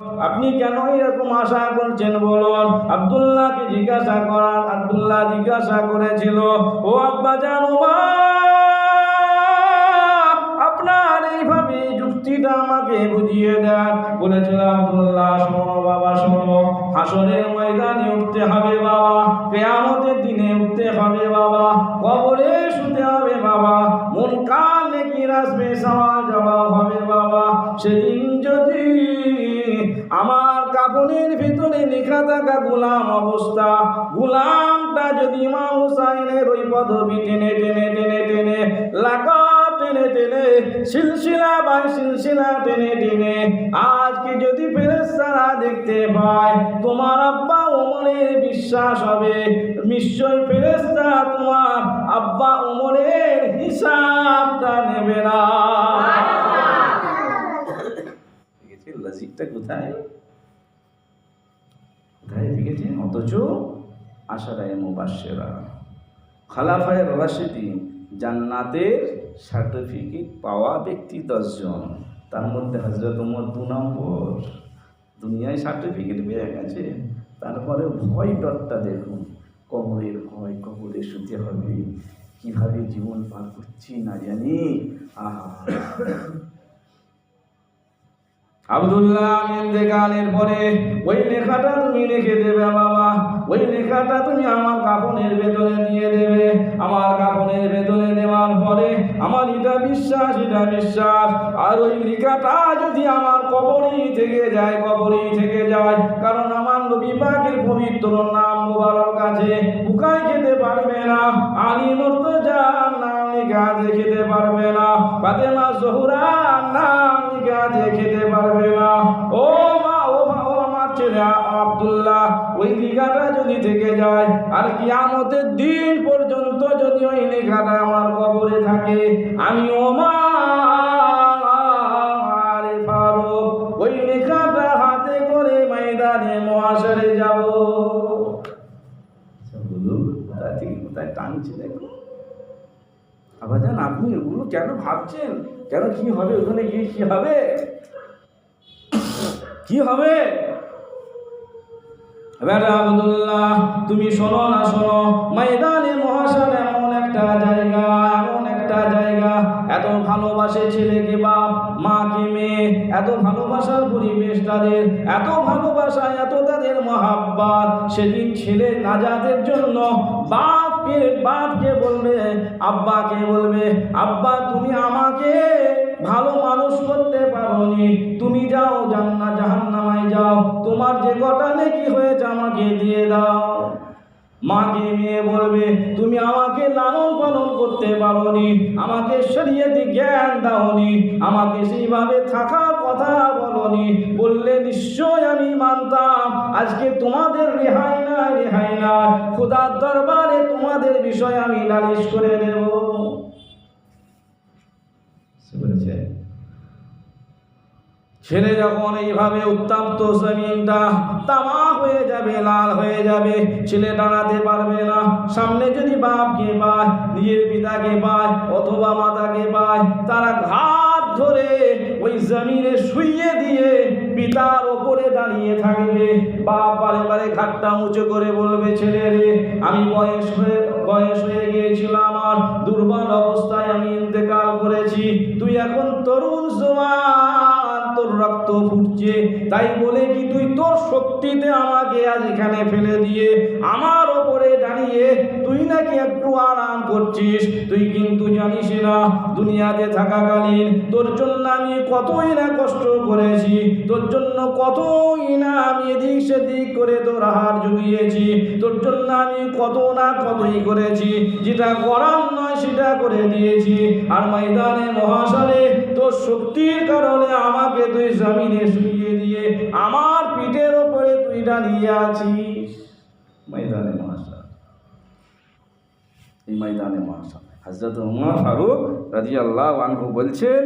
আপনি কেন এরকম আশা করছেন বলুন? আব্দুল্লাহকে জিজ্ঞাসা করার, আব্দুল্লাহ জিজ্ঞাসা করেছিল, ও আব্বা জানো আপনার এইভাবে যুক্তিটা আমাকে বুঝিয়ে দেন। বলেছিল আব্দুল্লাহ, শোনো বাবা, শোনো, হাসরের ময়দানে উঠতে হবে বাবা, কেয়ামতের দিনে উঠতে হবে বাবা, কবরে শুতে হবে বাবা মন কান নাকি আসবে সওয়াল জবাব হবে বাবা, সেদিন যদি কাপড়ের ভিতরে লেখা থাকা গোলাম অবস্থা। গোলামটা যদি মা হুসাইনের ওই পদবি টেনে টেনে টেনে টেনে লাগা টেনে টেনে সিলসিলা বাই সিলসিলা টেনে টেনে আজকে যদি ফেরেস্তারা দেখতে পায় তোমার আব্বা ওমরের বিশ্বাস হবে। নিশ্চয় ফেরেস্তা তোমার আব্বা ওমরের হিসাবটা নেবে না। লজিকটা কোথায়? দেখেছেন অথচ আশারায় মুবাসেরা খালাফায় রাশিদিন জান্নাতের সার্টিফিকেট পাওয়া ব্যক্তি দশজন। তার মধ্যে হজরত উমর দু নম্বর। দুনিয়ায় সার্টিফিকেট পেয়ে গেছে। তারপরে ভয় ডরটা দেখুন, কবরের ভয়, কবরে শুতে হবে। কীভাবে জীবন পার করছি না জানি। আহা। আব্দুল্লাহ ইন্তেকালের পরে, ওই লেখাটা তুমি লিখে দেবে বাবা, ওই লেখাটা তুমি আমার কাপনের ভেতরে দিয়ে দেবে। আমার কাপনের ভেতরে দেওয়ার পরে আমার এটা বিশ্বাস এটা বিশ্বাস। আর ওই লেখাটা যদি আমার কবরেই থেকে যায়, কবরেই থেকে যায়, কারণ আমার নবী পাকের পবিত্র নাম মোবারক আছে, বুকায় খেতে পারবে না, আলী মুর্তজার নাম লেখা খেতে পারবে না, ফাতেমা জহুরা নাম লেখা খেতে পারবে না। ও মা ও মা, ও আমার ছেলে আব্দুল্লাহ, ওই লেখাটা যদি থেকে যায়, আর কিয়ামতের দিন পর্যন্ত যদি ওই লেখাটা আমার কবরে থাকে, আমি ও মা কোথায় টানছে দেখুন আবার জান, আপনি এগুলো কেন ভাবছেন? কেন কি হবে? ওখানে গিয়ে কি হবে? কি হবে? তুমি শোনো না, শোনো। ময়দানে মহাশান এমন একটা জায়গা, এমন একটা জায়গা। এত ভালোবাসে ছেলেকে বাপ, মাকে মেয়ে, এত ভালোবাসার পরিবেশ তাদের, এত ভালোবাসা, এত তাদের মহাব্বাত সেদিন ছেলে নাজাদের জন্য বাপকে বাপকে বলবে, আব্বাকে বলবে, আব্বা, তুমি আমাকে ভালো মানুষ করতে পারোনি। তুমি যাও জান্না জাহান্নামায় যাও। তোমার যে কটা নেকি হয়েছে আমাকে দিয়ে দাও। মাকে, মেয়ে বলবে, তুমি আমাকে লালন পালন করতে পারোনি, আমাকে শরীয়তি জ্ঞান দাওনি, আমাকে সেইভাবে থাকার কথা বলনি। বললে, নিশ্চয় আমি মানতাম। আজকে তোমাদের রেহাই না রেহাই না খোদার দরবারে তোমাদের বিষয় আমি নালিশ করে দেব। ছেলে যখন এইভাবে উত্তাপ্ত জমিনটা তামা হয়ে যাবে, লাল হয়ে যাবে, ছেলে দাঁড়াতে পারবে না। সামনে যদি বাপকে পায়, নিজের পিতাকে পায়, অথবা মাতাকে পায়, তারা ঘাট ধরে ওই জমিনে শুইয়ে দিয়ে পিতার ওপরে দাঁড়িয়ে থাকবে। বাপ বারে বারে ঘাটটা উঁচু করে বলবে, ছেলে রে, আমি বয়স হয়ে বয়স হয়ে গিয়েছিল আমার দুর্বল অবস্থায় আমি ইন্তেকাল করেছি। তুই এখন তরুণ রক্ত ফুটছে তাই বলে কি, তুই তোর শক্তিতে আমাকে আজ এখানে ফেলে দিয়ে আমার ওপরে দাঁড়িয়ে তুই নাকি একটু আরাম করছিস? তুই কিন্তু জানিস না, দুনিয়াতে থাকাকালীন তোর জন্য আমি কতই না কষ্ট করেছি, তোর জন্য কতই এদিক সেদিক করে তোর হার জুগিয়েছি। তোর জন্য আমি কত না কতই করেছি। যেটা করার নয় সেটা করে দিয়েছি। আর ময়দানে মহাশালে তোর শক্তির কারণে আমাকে তুই জমিনে শুইয়ে দিয়ে আমার পিঠের ওপরে তুই দাঁড়িয়ে আছিস। ময়দানে মহাশাল এই ময়দানে মহাশাল হজরত উমর ফারুক রাজি আল্লাহ বলছেন